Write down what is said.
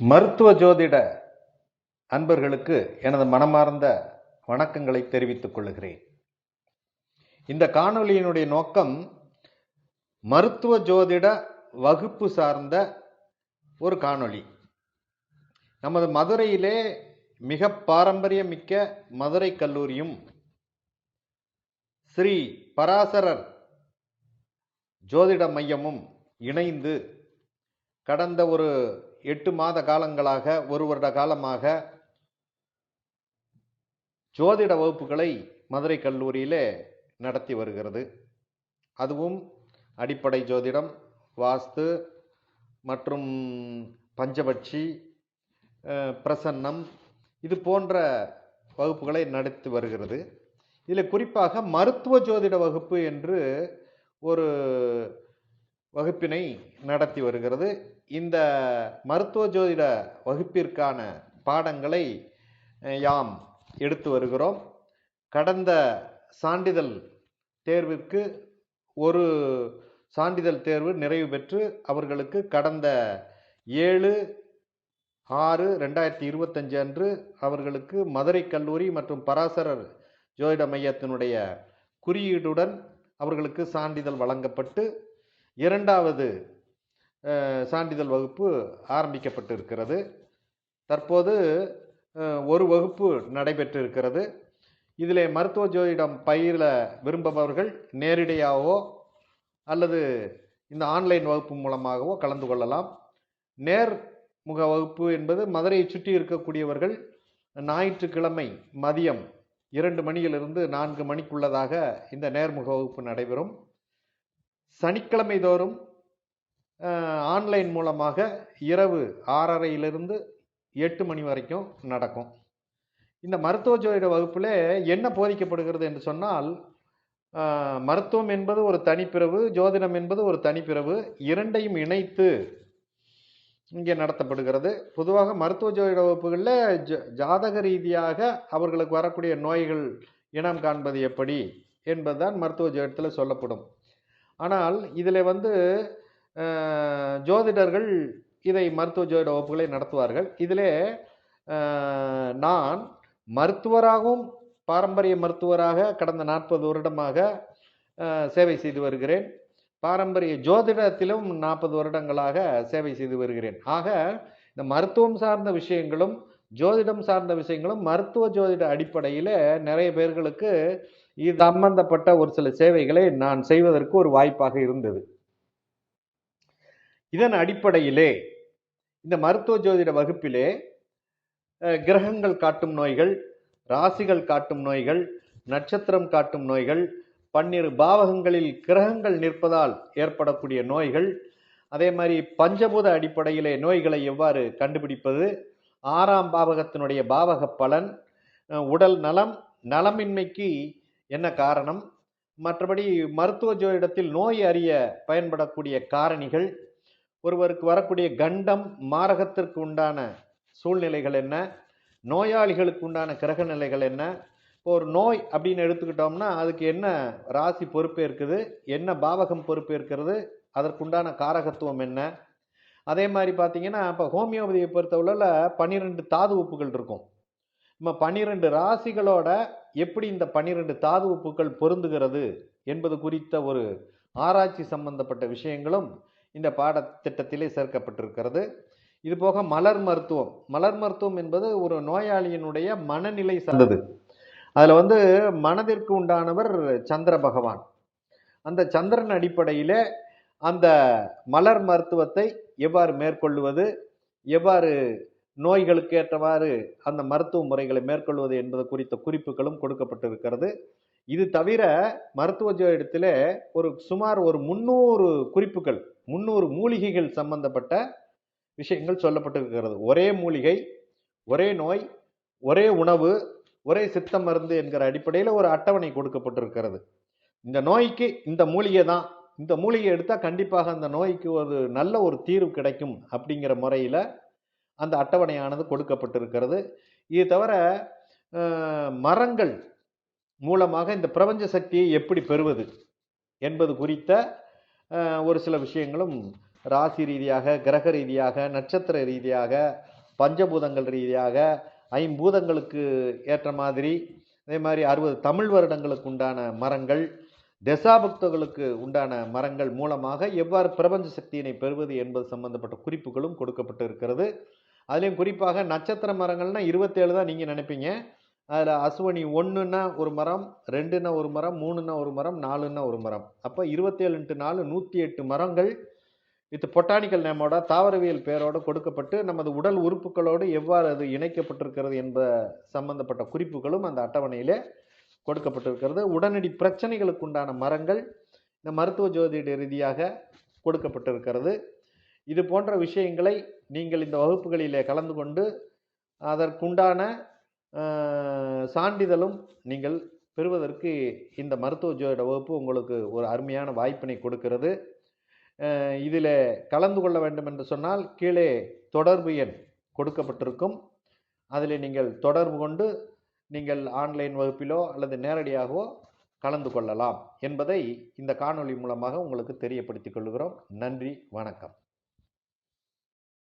மருத்துவ ஜோதிட அன்பர்களுக்கு எனது மனமார்ந்த வணக்கங்களை தெரிவித்துக் கொள்கிறேன். இந்த காணொளியினுடைய நோக்கம் மருத்துவ ஜோதிட வகுப்பு சார்ந்த ஒரு காணொளி. நமது மதுரையிலே மிக பாரம்பரியமிக்க மதுரை கல்லூரியும் ஸ்ரீ பராசரர் ஜோதிட மையமும் இணைந்து கடந்த ஒரு எட்டு மாத காலங்களாக ஒரு வருட காலமாக ஜோதிட வகுப்புகளை மதுரை கல்லூரியிலே நடத்தி வருகிறது. அதுவும் அடிப்படை ஜோதிடம் வாஸ்து மற்றும் பஞ்சபட்சி பிரசன்னம் இது போன்ற வகுப்புகளை நடத்தி வருகிறது. இதில் குறிப்பாக மருத்துவ ஜோதிட வகுப்பு என்று ஒரு வகுப்பினை நடத்தி வருகிறது. இந்த மருத்துவ ஜோதிட வகுப்பிற்கான பாடங்களை யாம் எடுத்து வருகிறோம். கடந்த சான்றிதழ் தேர்விற்கு ஒரு சான்றிதழ் தேர்வு நிறைவு பெற்று அவர்களுக்கு கடந்த ஏழு ஆறு ரெண்டாயிரத்தி இருபத்தஞ்சு அன்று அவர்களுக்கு மதுரை கல்லூரி மற்றும் பராசரர் ஜோதிட மையத்தினுடைய குறியீடுடன் அவர்களுக்கு சான்றிதழ் வழங்கப்பட்டு இரண்டாவது சான்றிதழ் வகுப்பு ஆரம்பிக்கப்பட்டு இருக்கிறது தற்போது ஒரு வகுப்பு நடைபெற்று இருக்கிறது மருத்துவ ஜோதிடம் பயில விரும்புபவர்கள் நேரடியாகவோ அல்லது இந்த ஆன்லைன் வகுப்பு மூலமாகவோ கலந்து கொள்ளலாம். நேர் முக வகுப்பு என்பது மதுரையை சுற்றி இருக்கக்கூடியவர்கள் ஞாயிற்றுக்கிழமை மதியம் இரண்டு மணியிலிருந்து நான்கு மணிக்குள்ளதாக இந்த நேர்முக வகுப்பு நடைபெறும். சனிக்கிழமை தோறும் ஆன்லைன் மூலமாக இரவு ஆறரையிலிருந்து எட்டு மணி வரைக்கும் நடக்கும். இந்த மருத்துவ ஜோதிட வகுப்பில் என்ன போதிக்கப்படுகிறது என்று சொன்னால் மருத்துவம் என்பது ஒரு தனிப்பிறவு ஜோதிடம் என்பது ஒரு தனிப்பிறவு இரண்டையும் இணைத்து இங்கே நடத்தப்படுகிறது. பொதுவாக மருத்துவ ஜோதிட வகுப்புகளில் ஜ ஜாதக ரீதியாக அவர்களுக்கு வரக்கூடிய நோய்கள் இனம் காண்பது எப்படி என்பதுதான் மருத்துவ ஜோதிடத்தில் சொல்லப்படும். ஆனால் இதில் வந்து ஜோதிடர்கள் இதை மருத்துவ ஜோதிட வகுப்புகளை நடத்துவார்கள். இதிலே நான் மருத்துவராகவும் பாரம்பரிய மருத்துவராக கடந்த நாற்பது வருடமாக சேவை செய்து வருகிறேன். பாரம்பரிய ஜோதிடத்திலும் நாற்பது வருடங்களாக சேவை செய்து வருகிறேன். ஆக இந்த மருத்துவம் சார்ந்த விஷயங்களும் ஜோதிடம் சார்ந்த விஷயங்களும் மருத்துவ ஜோதிட அடிப்படையில் நிறைய பேர்களுக்கு இது சம்பந்தப்பட்ட ஒரு சில சேவைகளை நான் செய்வதற்கு ஒரு வாய்ப்பாக இருந்தது. இதன் அடிப்படையிலே இந்த மருத்துவ ஜோதிட வகுப்பிலே கிரகங்கள் காட்டும் நோய்கள் ராசிகள் காட்டும் நோய்கள் நட்சத்திரம் காட்டும் நோய்கள் பன்னிரு பாவகங்களில் கிரகங்கள் நிற்பதால் ஏற்படக்கூடிய நோய்கள் அதே மாதிரி பஞ்சபூத அடிப்படையிலே நோய்களை எவ்வாறு கண்டுபிடிப்பது ஆறாம் பாவகத்தினுடைய பாவக பலன் உடல் நலம் நலமின்மைக்கு என்ன காரணம்? மற்றபடி மருத்துவ ஜோதிடத்தில் நோய் அறிய பயன்படக்கூடிய காரணிகள் ஒருவருக்கு வரக்கூடிய கண்டம் மாரகத்திற்கு உண்டான சூழ்நிலைகள் என்ன? நோயாளிகளுக்கு உண்டான கிரக நிலைகள் என்ன? இப்போ ஒரு நோய் அப்படின்னு எடுத்துக்கிட்டோம்னா அதுக்கு என்ன ராசி பொறுப்பேற்குது? என்ன பாவகம் பொறுப்பேற்கிறது? அதற்குண்டான காரகத்துவம் என்ன? அதே மாதிரி பார்த்தீங்கன்னா இப்போ ஹோமியோபதியை பொறுத்தவரையில் பன்னிரெண்டு தாது உப்புகள் இருக்கும். நம்ம பன்னிரெண்டு ராசிகளோட எப்படி இந்த பன்னிரெண்டு தாது உப்புகள் பொருந்துகிறது என்பது குறித்த ஒரு ஆராய்ச்சி சம்பந்தப்பட்ட விஷயங்களும் இந்த பாடத்திட்டத்திலே சேர்க்கப்பட்டிருக்கிறது. இது போக மலர் மருத்துவம். மலர் மருத்துவம் என்பது ஒரு நோயாளியினுடைய மனநிலை சார்ந்தது. அதில் வந்து மனதிற்கு உண்டானவர் சந்திர பகவான். அந்த சந்திரன் அடிப்படையில் அந்த மலர் மருத்துவத்தை எவ்வாறு மேற்கொள்வது எவ்வாறு நோய்களுக்கு ஏற்றவாறு அந்த மருத்துவ முறைகளை மேற்கொள்வது என்பது குறித்த குறிப்புகளும் கொடுக்கப்பட்டிருக்கிறது. இது தவிர மருத்துவ ஜோதிடத்தில் ஒரு சுமார் ஒரு முந்நூறு குறிப்புகள் முந்நூறு மூலிகைகள் சம்பந்தப்பட்ட விஷயங்கள் சொல்லப்பட்டிருக்கிறது. ஒரே மூலிகை ஒரே நோய் ஒரே உணவு ஒரே சித்த மருந்து என்கிற அடிப்படையில் ஒரு அட்டவணை கொடுக்கப்பட்டிருக்கிறது. இந்த நோய்க்கு இந்த மூலிகை தான் இந்த மூலிகை எடுத்தால் கண்டிப்பாக அந்த நோய்க்கு ஒரு நல்ல ஒரு தீர்வு கிடைக்கும் அப்படிங்கிற முறையில் அந்த அட்டவணையானது கொடுக்கப்பட்டிருக்கிறது. இது தவிர மரங்கள் மூலமாக இந்த பிரபஞ்ச சக்தியை எப்படி பெறுவது என்பது குறித்த ஒரு சில விஷயங்களும் ராசி ரீதியாக கிரக ரீதியாக நட்சத்திர ரீதியாக பஞ்சபூதங்கள் ரீதியாக ஐம்பூதங்களுக்கு ஏற்ற மாதிரி அதே மாதிரி அறுபது தமிழ் வருடங்களுக்கு உண்டான மரங்கள் தசாபக்தர்களுக்கு உண்டான மரங்கள் மூலமாக எவ்வாறு பிரபஞ்ச சக்தியினை பெறுவது என்பது சம்பந்தப்பட்ட குறிப்புகளும் கொடுக்கப்பட்டு இருக்கிறது அதுலேயும் குறிப்பாக நட்சத்திர மரங்கள்னா இருபத்தேழு தான் நீங்கள் நினைப்பீங்க. அதில் அசுவனி ஒன்றுன்னா ஒரு மரம் ரெண்டுன்னா ஒரு மரம் மூணுன்னா ஒரு மரம் நாலுன்னா ஒரு மரம். அப்போ இருபத்தேழு இன்ட்டு நாலு நூற்றி எட்டு மரங்கள். இது பொட்டானிக்கல் நேமோட தாவரவியல் பெயரோடு கொடுக்கப்பட்டு நமது உடல் உறுப்புகளோடு எவ்வாறு அது இணைக்கப்பட்டிருக்கிறது என்ப சம்பந்தப்பட்ட குறிப்புகளும் அந்த அட்டவணையிலே கொடுக்கப்பட்டிருக்கிறது. உடனடி பிரச்சனைகளுக்கு உண்டான மரங்கள் இந்த மருத்துவ ஜோதிட ரீதியாக கொடுக்கப்பட்டிருக்கிறது. இது போன்ற விஷயங்களை நீங்கள் இந்த வகுப்புகளிலே கலந்து கொண்டு அதற்குண்டான சான்றிதழும் நீங்கள் பெறுவதற்கு இந்த மருத்துவ ஜோதிட வகுப்பு உங்களுக்கு ஒரு அருமையான வாய்ப்பினை கொடுக்கிறது. இதில் கலந்து கொள்ள வேண்டும் என்று சொன்னால் கீழே தொடர்பு எண் கொடுக்கப்பட்டிருக்கும். அதில் நீங்கள் தொடர்பு கொண்டு நீங்கள் ஆன்லைன் வகுப்பிலோ அல்லது நேரடியாகவோ கலந்து கொள்ளலாம் என்பதை இந்த காணொளி மூலமாக உங்களுக்கு தெரியப்படுத்திக் கொள்கிறோம். நன்றி வணக்கம்.